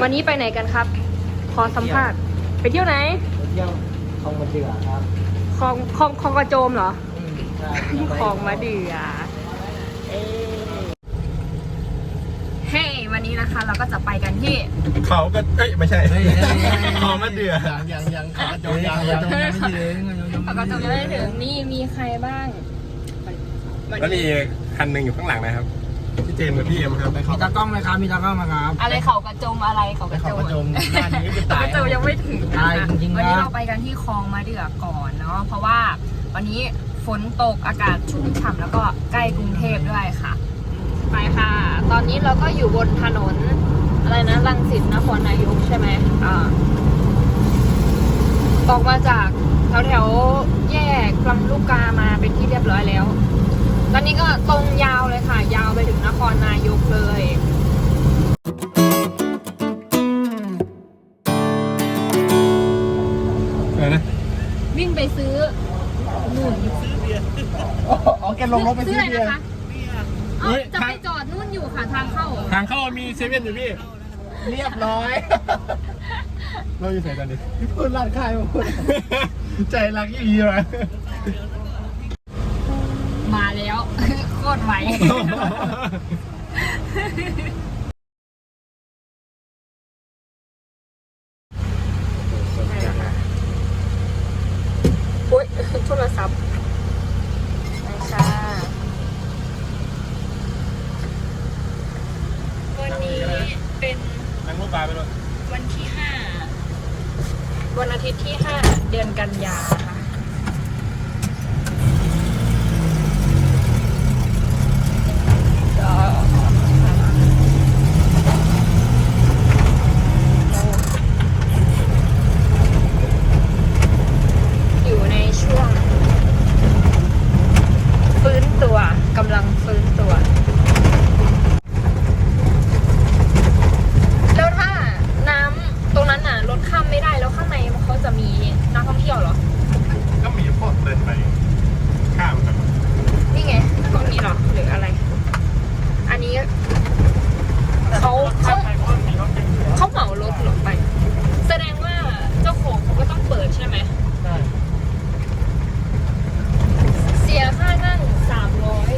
วันนี้ไปไหนกันครับ ขอสัมภาษณ์ ไปเที่ยวไหนเที่ยวคลองมะเดื่อครับคลองคลองคลองกระโจมเหรออืมใช่คลองมะเดื่อเอ้เฮ้วันนี้นะคะเราก็จะไปกันที่ เขาก็เอ้ยไม่ใช่เฮ้ยคลองมะเดื่อยังยังยังขากระจกยังยังยังไม่ถึงยังปกติจะได้ถึงนี่มีใครบ้างวันแล้วมีคันหนึ่งอยู่ข้างหลังนะครับ พี่เจมส์กับพี่เอ็มครับมีตากล้องไหมครับมีตากล้องไหมครับ อะไรเขากระโจมอะไรเขาไปกระเขาโจมกระจมหน้านี้จะเขาตากยระโจมยังไม่ถึงนะตายคะจริงๆนะ วันนี้เราไปกันที่คลองมะเดื่อก่อนเนาะเพราะว่าวันนี้ฝนตกอากาศชุ่มฉ่ำแล้วก็ใกล้กรุงเทพด้วยค่ะ ไปค่ะ ตอนนี้เราก็อยู่บนถนน อะไรนะรังสิตนครนายกใช่ไหมอ่า ออกมาจากแถวแถวๆแยกลำลูกกามาเป็นที่เรียบร้อยแล้ว ตอนนี้ก็ตรงยาวเลยค่ะ ยาวไปถึงน ครนายกเลยอะไรนะวิ่งไปซื้อนู่นอ๋อแกลงรถไปซื้อซื้ออะไรเบียนะร์คะเอาจะไปจอดนู่นอยู่ค่ะทางเข้าทางเข้ามีเซเว่นอยู่พี่ เรียบร้อย เราอยู่ไหนกันดิพี่พูดร้านขายมาพูดใจรักยี่วะมาแล้วโค ตรไว โอ๊ยโทรศัพท์ไปค่ะวันนี้เป็น นั่งรถปลาไปเลย วันที่ห้า วันอาทิตย์ที่ห้าเดือนกันยาค่ะ อยู่ในช่วง ฟื้นตัวกำลังฟื้นตัว แล้วถ้าน้ำตรงนั้นน่ะรถข้ามไม่ได้แล้วข้างในเขาจะมีนักท่องเที่ยวเหรอ ก็มีพวกเดินไป ข้ามกัน นี่ไงตรงนี้เหรอ หรืออะไร อันนี้เขาเขาเขาเหมารถหลงไป แสดงว่าเจ้าของเขาก็ต้องเปิดใช่ไหม ใช่ เสียค่านั่งสามร้อย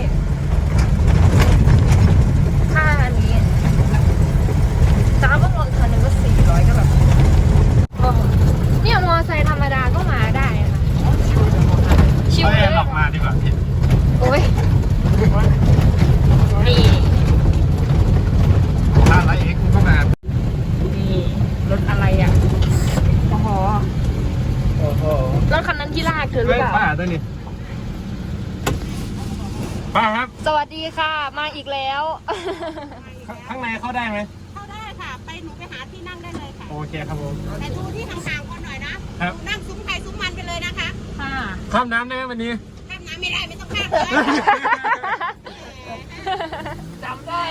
ค่าอันนี้จ้าบางรถคันหนึงก็สี่ร้อยก็แบบโอ้โหเนี่ยมอไซค์ธรรมดาก็มาได้ค่ะชิว เอา เล แอย ร์ หลอกมาดีกว่าพี่โอ้ยนี่ถ้าไรเอ็กซ์ก็มานี่รถอะไรอะโอ้โหโอ้โหรถคันนั้นที่ลากเธอหรือเฮ้ยเปล่าป้าตัวนี้ป้าครับ สวัสดีค่ะ มาอีกแล้ว ข้างในเข้าได้ไหมเข้าได้ค่ะ ไปหนูไปหาที่นั่งได้เลยค่ะ โอเคครับผมแต่ดูที่ห่างๆก่อนหน่อยนะครับหนูนั่งซุ้มไข่ซุ้มมันไปเลยนะคะ ค่ะ ข้ามน้ำได้ไหมวันนี้ข้ามน้ำ ไม่ได้ไม่ต้องข้ามเลยจำได้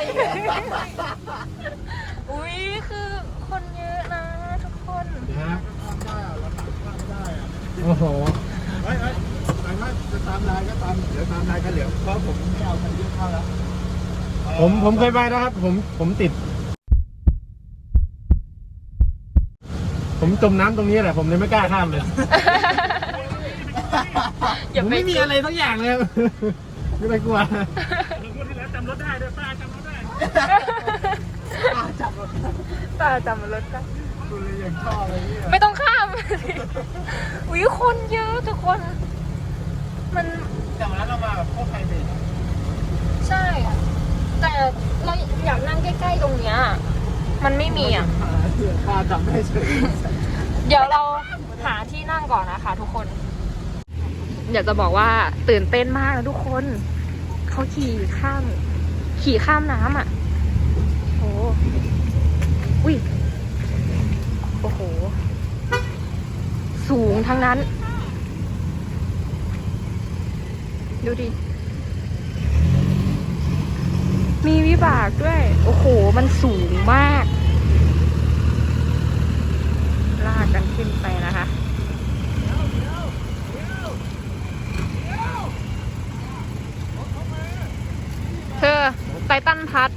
อุ้ยคือคนเยอะนะทุกคน โอ้โห เฮ้ยเฮ้ยหมายว่าจะตามนายก็ตาม เดี๋ยวตามนายก็เหลียวเพราะผมไม่เอาคันยื่นเข้าแล้ว ผมผมเคยไปนะครับ ผมผมติด ผมจมน้ำตรงนี้แหละ ผมเลยไม่กล้าข้ามเลย อย่าผมไปไม่มีอะไรทั้งอย่างเลยไม่ได้กลัวตาจำรถได้คุณเลยยังชอบเลยเนี่ยไม่ต้องข้ามอุ้ยคนเยอะทุกคน มันแต่วันนั้นเรามาแบบพวกใครเบรกใช่แต่เราอยากนั่งใกล้ๆตรงเนี้ยมันไม่มีอะหาเสื้อผ้าจำไม่เฉยเดี๋ยวเราหาที่นั่งก่อนนะคะทุกคน อยากจะบอกว่าตื่นเต้นมากนะทุกคน เขาขี่ข้าม ขี่ข้ามน้ำอะโอ้อุ้ยโอ้โห สูงทั้งนั้น ดูดิ มีวิบากด้วย โอ้โห มันสูงมาก ลากกันขึ้นไปนะคะ เธอไตตันพัด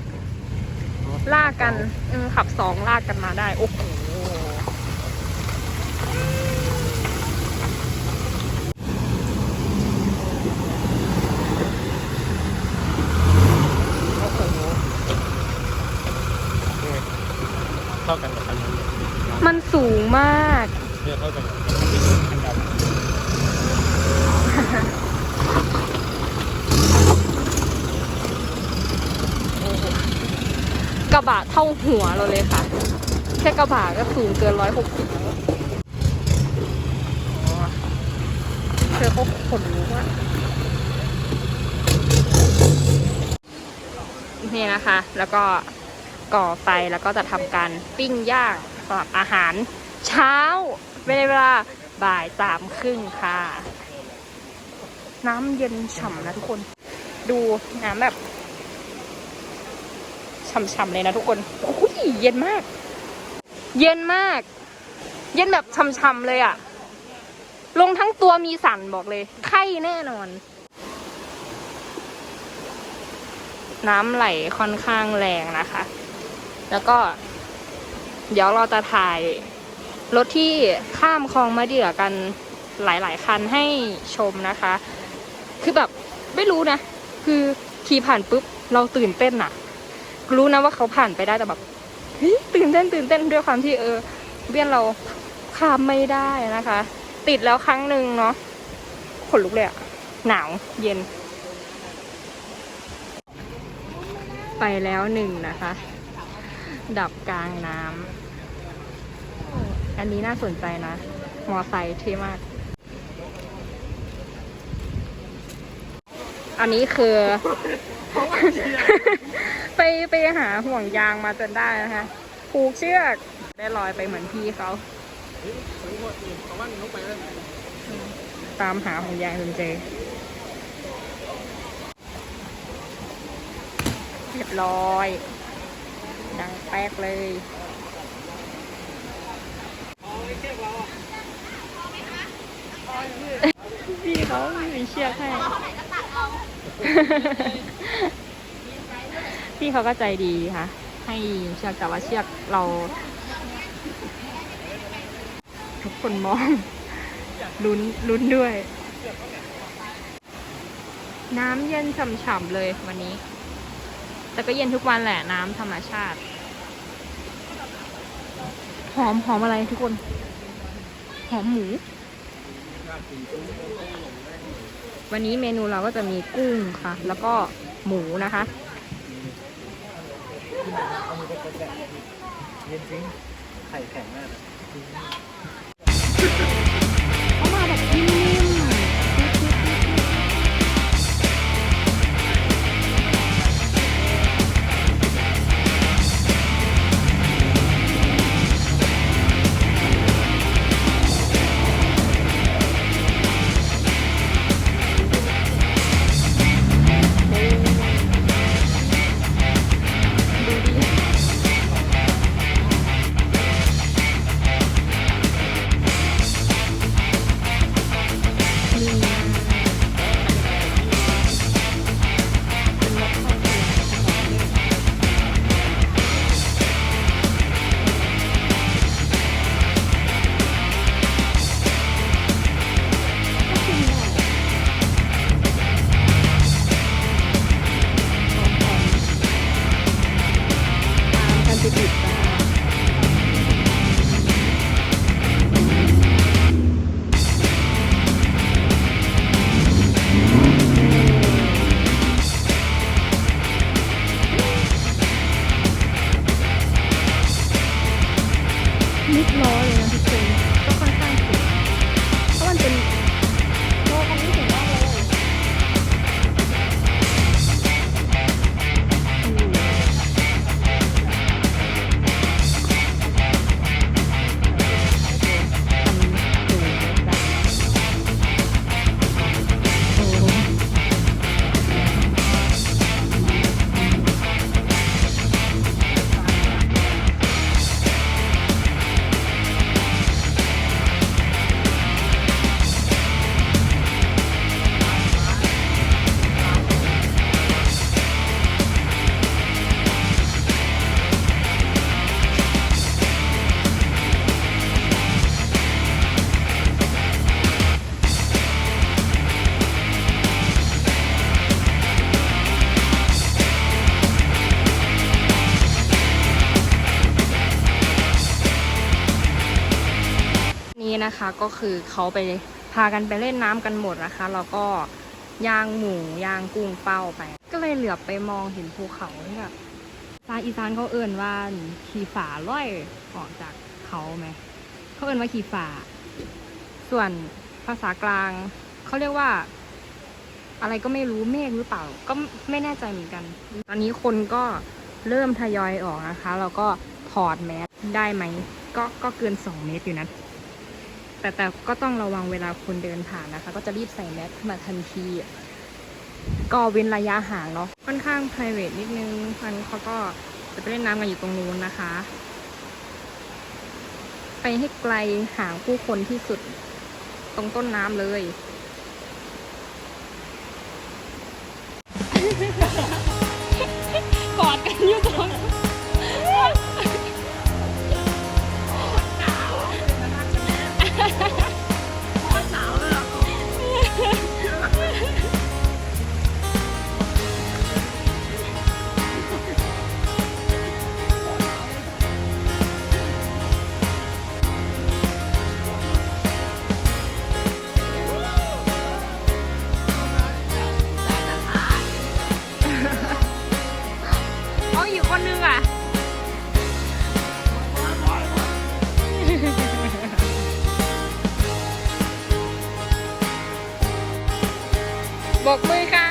ลา กกันเออเขาขับสองลากกันมาได้ โอ้โหเท่ากันกับคันนั้นมันสูงมาก เนี่ยเท่ากันกับคันดำ กระบะเท่าหัวเราเลยค่ะ แค่กระบะก็สูงเกินร้อยหกสิบเธอก็ขนลุกอะนี่นะคะ แล้วก็ก่อไฟแล้วก็จะทำการปิ้งย่างสำหรับอาหาร เช้าเป็นเวลาบ่ายสามครึ่งค่ะ น้ำเย็นฉ่ำนะทุกคน ดูน้ำแบบ ฉ่ำๆเลยนะทุกคนโอ้ยเย็นมาก เย็นมาก เย็นแบบฉ่ำๆเลยอะลงทั้งตัวมีสั่นบอกเลย ไข้แน่นอน น้ำไหลค่อนข้างแรงนะคะ แล้วก็ เดี๋ยวเราจะถ่ายรถที่ข้ามคลองมะเดือกันหลาย ๆ คันให้ชมนะคะ คือแบบไม่รู้นะ คือขี่ผ่านปุ๊บ เราตื่นเต้นอะ รู้นะว่าเขาผ่านไปได้แต่แบบตื่นเต้นตื่นเต้นด้วยความที่เออเบี้ยนเราข้ามไม่ได้นะคะ ติดแล้วครั้งหนึ่งเนาะขนลุกเลยอะหนาวเย็น ไปแล้วหนึ่งนะคะ ดับกลางน้ำอันนี้น่าสนใจนะ มอไซค์เท่มาก อันนี้คือ ไปไปหาห่วงยางมาจนได้นะคะผูกเชือกได้ลอยไปเหมือนพี่เขาตามหาห่วงยางจนเจอเรียบร้อย ดังแป๊กเลยพี่เขามีเชือกให้ พี่เขาก็ใจดีค่ะ ให้เชือกแต่ว่าเชือกเรา ทุกคนมองลุ้นลุ้นด้วย น้ำเย็นฉ่ำๆเลยวันนี้ แต่ก็เย็นทุกวันแหละน้ำธรรมชาติ หอมหอมอะไรทุกคน หอมหมู วันนี้เมนูเราก็จะมีกุ้งค่ะ แล้วก็หมูนะคะ เย็นจริงไข่แข็งมาก ก็คือเขาไปพากันไปเล่นน้ำกันหมดนะคะ แล้วก็ย่างหมูย่างกุ้งเป้าไป ก็เลยเหลือบไปมองเห็นภูเขาที่แบบภาคอีสานเขาเอิ่นว่าขี่ฝาล่อยออกจากเขาไหมเขาเอิ่นว่าขี่ฝาส่วนภาษากลางเขาเรียกว่า อะไรก็ไม่รู้เมฆหรือเปล่า ก็ไม่แน่ใจเหมือนกัน ตอนนี้คนก็เริ่มทยอยออกนะคะ แล้วก็ถอดแมสได้ไหม ก็ก็เกิน2เมตรอยู่นะ แต่แต่ก็ต้องระวังเวลาคนเดินผ่านนะคะ ก็จะรีบใส่แมสมาทันที ก็เว้นระยะห่างเนาะค่อนข้าง p r i v a t นิดนึงพันเขาก็จะไปเล่นน้ำกันอยู่ตรงนู้นนะคะ ไปให้ไกลห่างผู้คนที่สุดตรงต้นน้ำเลย บอกมือค่ะ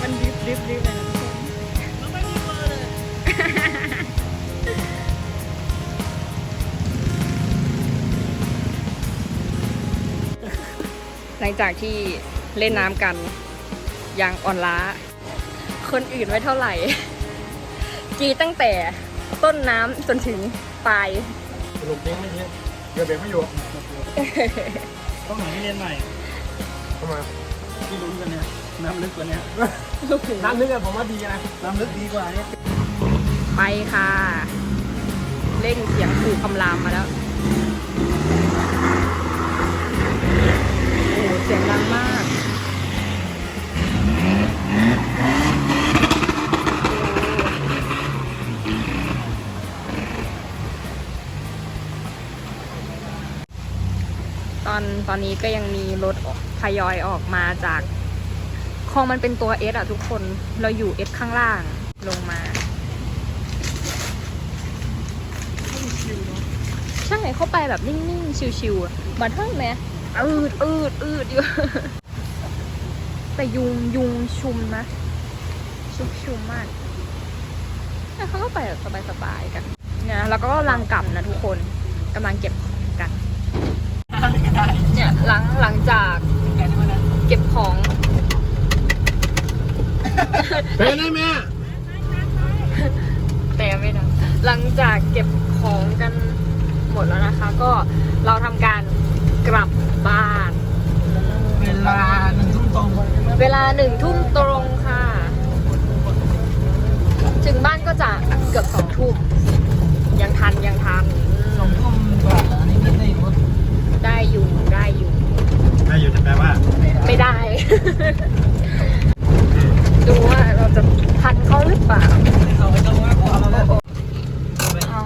มันดิบดิบดิบเลยนะทุกคนหลังจากที่เล่นน้ำกัน อย่างอ่อนล้า คนอื่นไม่เท่าไหร่ กีตั้งแต่ต้นน้ำจนถึงปลายสรุปเลี้ยงไม่เลี้ยงเดี๋ยวเบรกไม่อยู่ต้องหาที่เรียนใหม่ทำไมที่ลุ้นกันเนี่ยน้ำลึกกว่านี้ลูกถึงน้ำลึกอะผมว่าดีนะน้ำลึกดีกว่านี้ไปค่ะเร่งเสียงขู่คำรามมาแล้วโอ้โหเสียงดังมาก ตอนนี้ก็ยังมีรถทยอยออกมาจากคลองมันเป็นตัวเอสอะทุกคนเราอยู่เอสข้างล่างลงมาใช่เข้าไปแบบนิ่งๆ ชิวๆอะเหมือนเท่าไหมอืดอืดอืดอยู่แต่ยุงยุงชุมนะ ชุมชุมมากแต่เขาก็ไปแบบสบายๆกันนี่ยแล้วก็กำลังกลับนะทุกคนกำลังเก็บข หลังหลังจากเก็บของ เป็นไงแม่แต่ไม่ดังหลังจากเก็บของกันหมดแล้วนะคะ ก็เราทำการกลับบ้าน เวลาหนึ่งทุ่มตรงเวลาหนึ่งทุ่มตรงค่ะ ถึงบ้านก็จะเกือบสองทุ่มยังทันยังทัน สองทุ่มกว่าอันนี้ไม่ได้รถ ได้อยู่ได้อยู่ ได้อยู่แต่แปลว่า ไม่ได้ ดูว่าเราจะทันเขาหรือเปล่าเอาไปต้องว่าเอามาแล้วเอา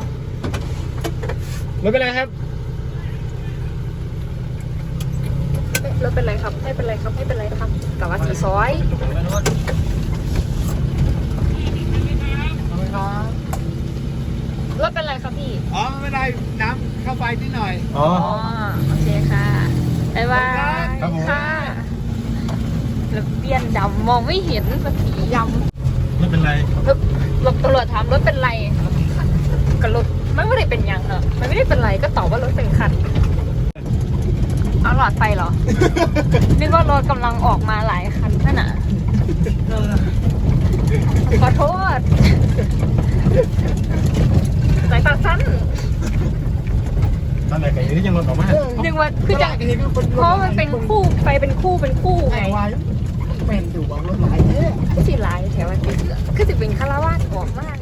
ไม่เป็นไรครับรถเป็นไรครับ ไม่เป็นไรครับ ไม่เป็นไรครับกลับว่าสีซอยไปรถเอาไปครับรถเป็นไรครับพี่ อ๋อ ไม่ได้น้ำเข้าไปนิดหน่อย อ๋ออ๋อโอเคค่ะ บ๊ายบายครับผม ค่ะแล้วเปลี่ยนดำมองไม่เห็นมันสีดไม่เป็นไรำแล้วรถตำรวจถามรถเป็นไรก็รถมันไม่ได้เป็นหยังเนอะมันไม่ได้เป็นไรก็ตอบว่ารถเป็นคันเอาหลอดไฟเหรอ นึกว่ารถกำลังออกมาหลายคันนั่นน่ะขอโทษสายตาสั้น ตอนไหนกันยังรถออกมานึกว่าคือจะเพราะมันเป็นคู่ไฟเป็นคู่เป็นคู่ไงไงวายเป็นอยู่บอกรถหลายเนี่ยคือสิหลายแถวอันนี้คือสิเป็นคาราวาสออกมาก